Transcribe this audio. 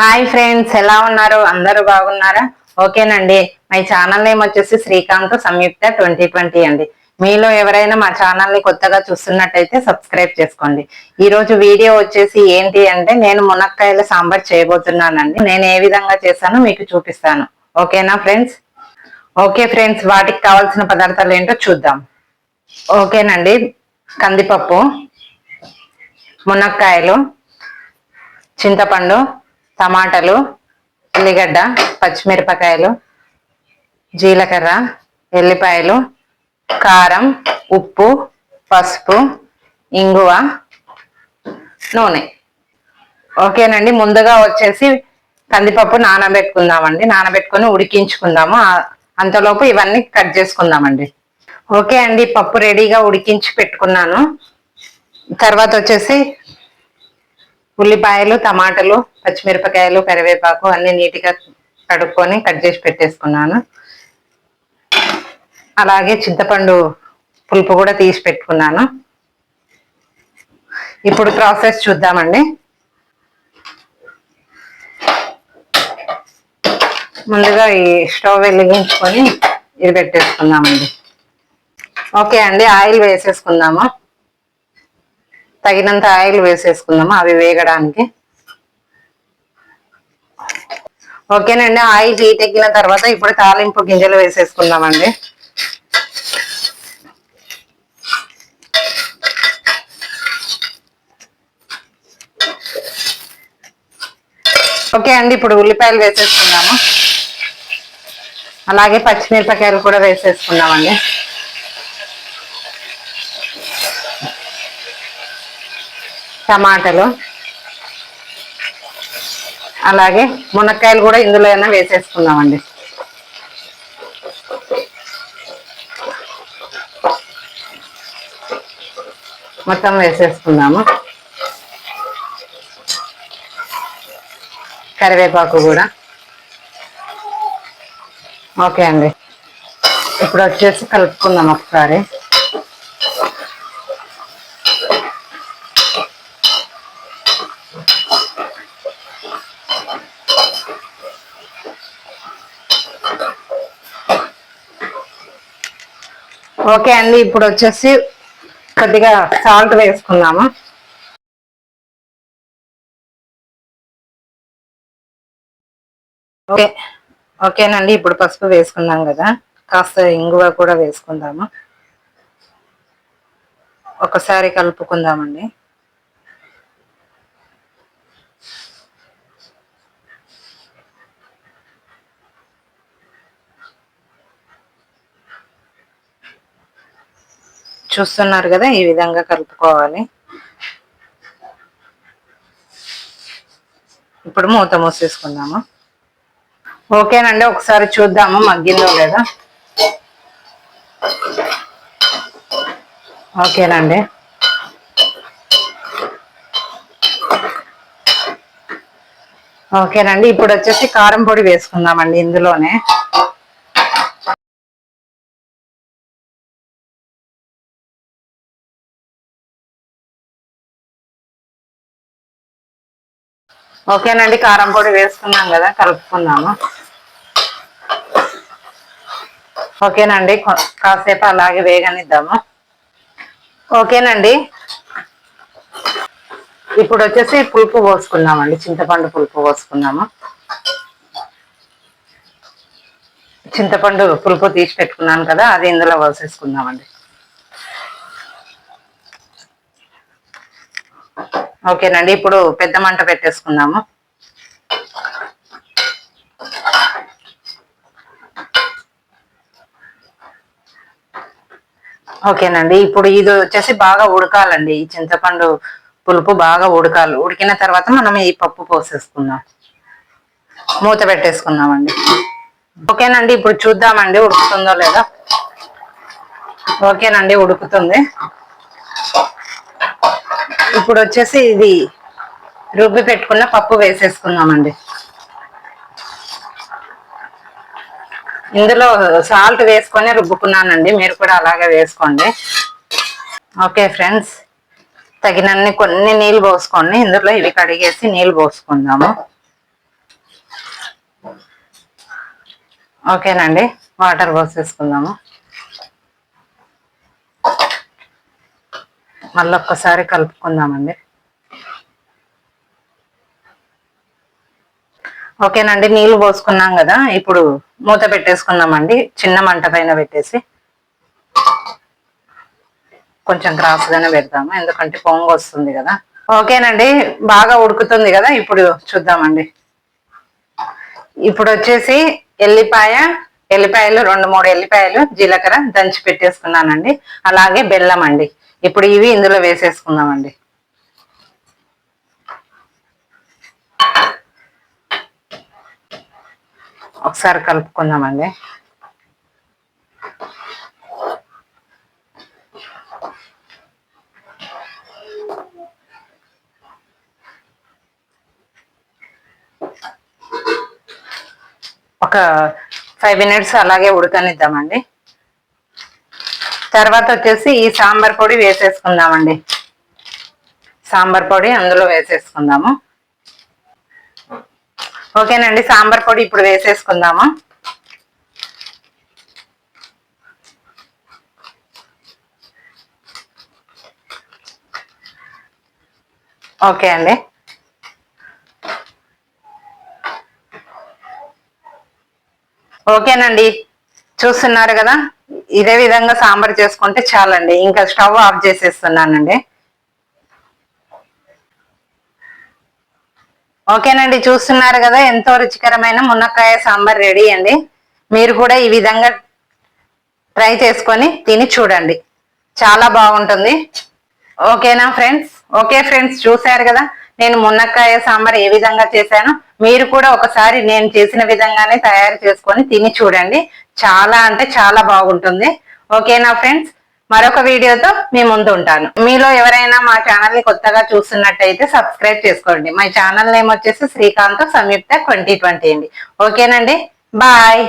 Hi friends ఎలా ఉన్నారు? అందరూ బాగున్నారా? ఓకేనండి. మై ఛానల్ నేమ్ వచ్చేసి శ్రీకాంత్ సంయుక్త ట్వంటీ ట్వంటీ అండి. మీలో ఎవరైనా మా ఛానల్ని కొత్తగా చూస్తున్నట్టయితే సబ్స్క్రైబ్ చేసుకోండి. ఈ రోజు వీడియో వచ్చేసి ఏంటి అంటే నేను మునక్కాయల సాంబార్ చేయబోతున్నానండి. నేను ఏ విధంగా చేశానో మీకు చూపిస్తాను. ఓకేనా ఫ్రెండ్స్? ఓకే ఫ్రెండ్స్ వాటికి కావాల్సిన పదార్థాలు ఏంటో చూద్దాం. ఓకేనండి. కందిపప్పు మునక్కాయలు చింతపండు టమాటాలు ఉల్లిగడ్డ పచ్చిమిరపకాయలు జీలకర్ర ఎల్లిపాయలు కారం ఉప్పు పసుపు ఇంగువ నూనె. ఓకేనండి ముందుగా వచ్చేసి కందిపప్పు నానబెట్టుకుందామండి. నానబెట్టుకొని ఉడికించుకుందాము. అంతలోపు ఇవన్నీ కట్ చేసుకుందామండి. ఓకే అండి పప్పు రెడీగా ఉడికించి పెట్టుకున్నాను. తర్వాత వచ్చేసి ఉల్లిపాయలు టమాటాలు పచ్చిమిరపకాయలు కరివేపాకు అన్ని నీట్గా కడుక్కొని కట్ చేసి పెట్టేసుకున్నాను. అలాగే చింతపండు పులుపు కూడా తీసి పెట్టుకున్నాను. ఇప్పుడు ప్రాసెస్ చూద్దామండి. ముందుగా ఈ స్టవ్ వెలిగించుకొని ఇది పెట్టేసుకుందామండి ఓకే అండి ఆయిల్ వేసేసుకుందాము. తగినంత ఆయిల్ వేసేసుకుందాము? అవి వేగడానికి. ఓకేనండి ఆయిల్ హీట్ ఎక్కిన తర్వాత ఇప్పుడు తాలింపు గింజలు వేసేసుకుందామండి. ఓకే అండి ఇప్పుడు ఉల్లిపాయలు వేసేసుకుందాము. అలాగే పచ్చిమిరపకాయలు కూడా వేసేసుకుందామండి. టమాటాలు. అలాగే మునక్కాయలు కూడా ఇందులో అయినా వేసేసుకుందామండి. మొత్తం వేసేసుకుందాము. కరివేపాకు కూడా. ఓకే అండి. ఇప్పుడు వచ్చేసి కలుపుకుందాం ఒకసారి. ఓకే అండి ఇప్పుడు వచ్చేసి కొద్దిగా సాల్ట్ వేసుకుందాము. ఓకే ఓకేనండి ఇప్పుడు పసుపు వేసుకున్నాం కదా కాస్త ఇంగువ కూడా వేసుకుందాము. ఒకసారి కలుపుకుందామండి. చూస్తున్నారు కదా ఈ విధంగా కలుపుకోవాలి. ఇప్పుడు మూత మూసేసుకుందాము. ఓకేనండి ఒకసారి చూద్దాము మగ్గిందో లేదా. ఓకేనండి. ఓకేనండి ఇప్పుడు వచ్చేసి కారం పొడి వేసుకుందామండి ఇందులోనే. ఓకేనండి కారం పొడి వేసుకున్నాం కదా కలుపుకుందాము. ఓకేనండి కాసేపు అలాగే వేగనిద్దాము. ఓకేనండి. ఇప్పుడు వచ్చేసి పులుపు పోసుకున్నామండి చింతపండు పులుపు పోసుకున్నాము చింతపండు పులుపు తీసి పెట్టుకున్నాను కదా అది ఇందులో పోసేసుకుందామండి. ఓకేనండి ఇప్పుడు పెద్ద మంట పెట్టేసుకుందాము. ఓకేనండి ఇప్పుడు ఇది వచ్చేసి బాగా ఉడకాలండి. ఈ చింతపండు పులుపు బాగా ఉడకాలి. ఉడికిన తర్వాత మనం ఈ పప్పు పోసేసుకుందాం. మూత పెట్టేసుకుందామండి. ఓకేనండి ఇప్పుడు చూద్దామండి ఉడుకుతుందో లేదో? ఓకేనండి ఉడుకుతుంది. ఇప్పుడు వచ్చేసి ఇది రుబ్బి పెట్టుకున్న పప్పు వేసేసుకున్నామండి ఇందులో సాల్ట్ వేసుకొని రుబ్బుకున్నానండి. మీరు కూడా అలాగే వేసుకోండి. ఓకే ఫ్రెండ్స్ తగినన్ని కొన్ని నీళ్ళు పోసుకోండి. ఇందులో ఇవి కడిగేసి నీళ్ళు పోసుకుందాము. ఓకేనండి వాటర్ పోసేసుకుందాము. మళ్ళీ ఒక్కసారి కలుపుకుందామండి. ఓకేనండి నీళ్ళు పోసుకున్నాం కదా ఇప్పుడు మూత పెట్టేసుకుందామండి. చిన్న మంట పైన పెట్టేసి కొంచెం క్రాస్గానే పెడతాము ఎందుకంటే పొంగు వస్తుంది కదా. ఓకేనండి బాగా ఉడుకుతుంది కదా ఇప్పుడు చూద్దామండి. ఇప్పుడు వచ్చేసి ఎల్లిపాయ ఎల్లిపాయలు రెండు మూడు ఎల్లిపాయలు జీలకర్ర దంచి పెట్టేసుకున్నానండి. అలాగే బెల్లం అండి ఇప్పుడు ఇవి ఇందులో వేసేసుకుందామండి. ఒకసారి కలుపుకుందామండి. ఒక ఫైవ్ మినిట్స్ అలాగే ఉడకనిద్దామండి. తర్వాత వచ్చేసి ఈ సాంబార్ పొడి వేసేసుకుందామండి. సాంబార్ పొడి అందులో వేసేసుకుందాము. ఓకేనండి సాంబార్ పొడి ఇప్పుడు వేసేసుకుందాము. ఓకే అండి. ఓకేనండి చూస్తున్నారు కదా? ఇదే విధంగా సాంబార్ చేసుకుంటే చాలండి. ఇంకా స్టవ్ ఆఫ్ చేసేస్తున్నానండి. ఓకేనండి చూస్తున్నారు కదా ఎంతో రుచికరమైన మునక్కాయ సాంబార్ రెడీ అండి. మీరు కూడా ఈ విధంగా ట్రై చేసుకొని తిని చూడండి. చాలా బాగుంటుంది. ఓకేనా ఫ్రెండ్స్? ఓకే ఫ్రెండ్స్ చూశారు కదా? నేను మునక్కాయ సాంబార్ ఏ విధంగా చేశాను మీరు కూడా ఒకసారి నేను చేసిన విధంగానే తయారు చేసుకొని తిని చూడండి. చాలా అంటే చాలా బాగుంటుంది. ఓకేనా ఫ్రెండ్స్? మరొక వీడియోతో మీ ముందు ఉంటాను. మీలో ఎవరైనా మా ఛానల్ని కొత్తగా చూస్తున్నట్టయితే సబ్స్క్రైబ్ చేసుకోండి. మా ఛానల్ నేమ్ వచ్చేసి శ్రీకాంత్ సంయుక్త ట్వంటీ ట్వంటీ అండి. ఓకేనండి? బాయ్!